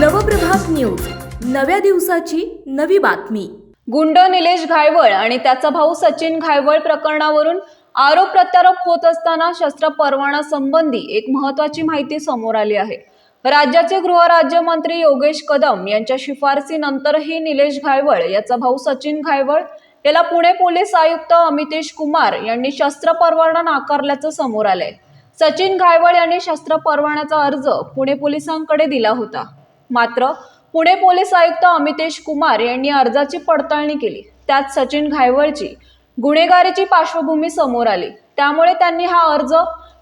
Nav Prabhat news. नव्या दिवसाची नवी बातमी. गुंड निलेश घायवळ आणि त्याचा भाऊ सचिन घायवळ प्रकरणावरून आरोप प्रत्यारोप होत असताना शस्त्र परवाना संबंधी एक महत्वाची माहिती समोर आली आहे. राज्याचे गृहराज्यमंत्री योगेश कदम यांच्या शिफारसीनंतरही निलेश घायवळ याचा भाऊ सचिन घायवळ याला पुणे पोलीस आयुक्त अमितेश कुमार यांनी शस्त्र परवाना नाकारल्याचं समोर आलंय. सचिन घायवळ यांनी शस्त्र परवान्याचा अर्ज पुणे पोलिसांकडे दिला होता. मात्र पुणे पोलीस आयुक्त अमितेश कुमार यांनी अर्जाची पडताळणी केली. त्यात सचिन घायवळची गुन्हेगारीची पार्श्वभूमी समोर आली. त्यामुळे त्यांनी हा अर्ज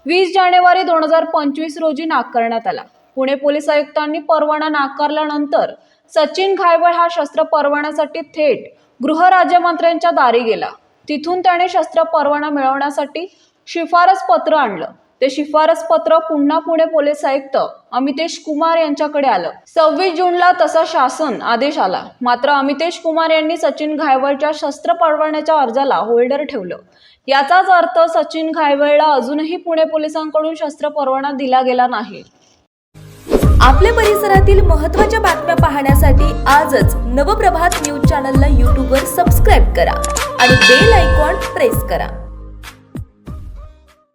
वीस जानेवारी दोन हजार पंचवीस रोजी नाकारण्यात आला. पुणे पोलीस आयुक्तांनी परवाना नाकारल्यानंतर सचिन घायवळ हा शस्त्र परवान्यासाठी थेट गृहराज्यमंत्र्यांच्या दारी गेला. तिथून त्याने शस्त्र परवाना मिळवण्यासाठी शिफारस पत्र आणलं. ते शिफारस पत्र पुन्हा पुणे पोलीस आयुक्त अमितेश कुमार यांच्याकडे आलं. सव्वीस जूनला तसा शासन आदेश आला. मात्र अमितेश कुमार यांनी सचिन घायवळच्या शस्त्र परवान्याच्या अर्जाला होल्डर ठेवलं. याचाच अर्थ सचिन घायवळला अजूनही पुणे पोलिसांकडून शस्त्र परवाना दिला गेला नाही. आपल्या परिसरातील महत्त्वाच्या बातम्या पाहण्यासाठी आजच नवप्रभात न्यूज चॅनलला यूट्यूबवर सबस्क्राईब करा आणि बेल आयकॉन प्रेस करा.